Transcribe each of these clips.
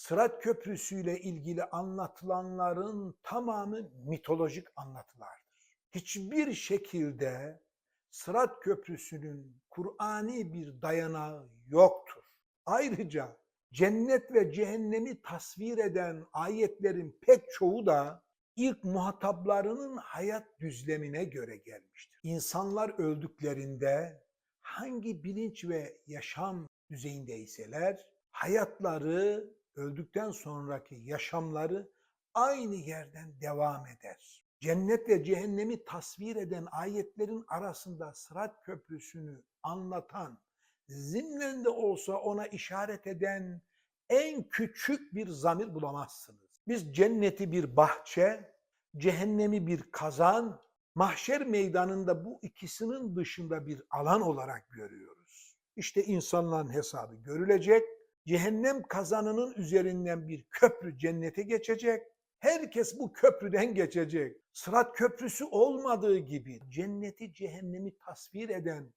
Sırat Köprüsü ile ilgili anlatılanların tamamı mitolojik anlatılardır. Hiçbir şekilde Sırat Köprüsü'nün Kur'ani bir dayanağı yoktur. Ayrıca cennet ve cehennemi tasvir eden ayetlerin pek çoğu da ilk muhataplarının hayat düzlemine göre gelmiştir. İnsanlar öldüklerinde hangi bilinç ve yaşam düzeyindeyseler hayatları öldükten sonraki yaşamları aynı yerden devam eder. Cennet ve cehennemi tasvir eden ayetlerin arasında Sırat Köprüsü'nü anlatan, zimnen de olsa ona işaret eden en küçük bir zamir bulamazsınız. Biz cenneti bir bahçe, cehennemi bir kazan, mahşer meydanında bu ikisinin dışında bir alan olarak görüyoruz. İşte insanların hesabı görülecek, cehennem kazanının üzerinden bir köprü cennete geçecek, herkes bu köprüden geçecek. Sırat köprüsü olmadığı gibi cenneti cehennemi tasvir eden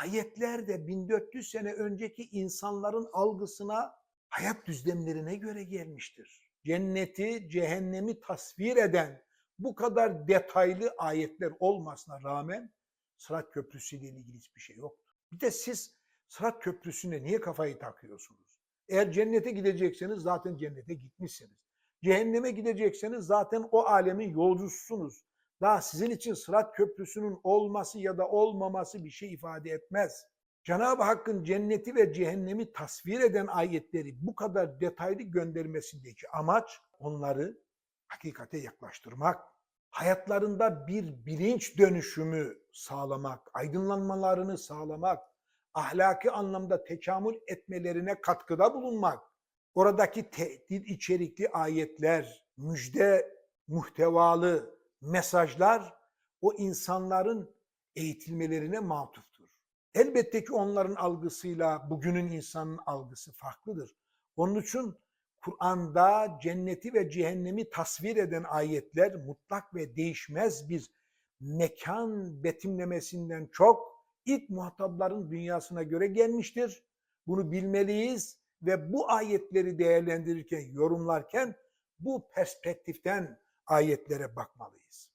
ayetler de 1400 sene önceki insanların algısına, hayat düzlemlerine göre gelmiştir. Cenneti, cehennemi tasvir eden bu kadar detaylı ayetler olmasına rağmen Sırat Köprüsü ile ilgili hiçbir şey yoktur. Bir de siz Sırat Köprüsü'ne niye kafayı takıyorsunuz? Eğer cennete gidecekseniz zaten cennete gitmişsiniz. Cehenneme gidecekseniz zaten o alemin yolcususunuz. Daha sizin için Sırat Köprüsü'nün olması ya da olmaması bir şey ifade etmez. Cenab-ı Hakk'ın cenneti ve cehennemi tasvir eden ayetleri bu kadar detaylı göndermesindeki amaç onları hakikate yaklaştırmak, hayatlarında bir bilinç dönüşümü sağlamak, aydınlanmalarını sağlamak, ahlaki anlamda tekamül etmelerine katkıda bulunmak, oradaki tehdit içerikli ayetler, müjde muhtevalı mesajlar o insanların eğitilmelerine matuftur. Elbette ki onların algısıyla bugünün insanın algısı farklıdır. Onun için Kur'an'da cenneti ve cehennemi tasvir eden ayetler mutlak ve değişmez bir mekan betimlemesinden çok ilk muhatapların dünyasına göre gelmiştir. Bunu bilmeliyiz ve bu ayetleri değerlendirirken, yorumlarken bu perspektiften ayetlere bakmalıyız.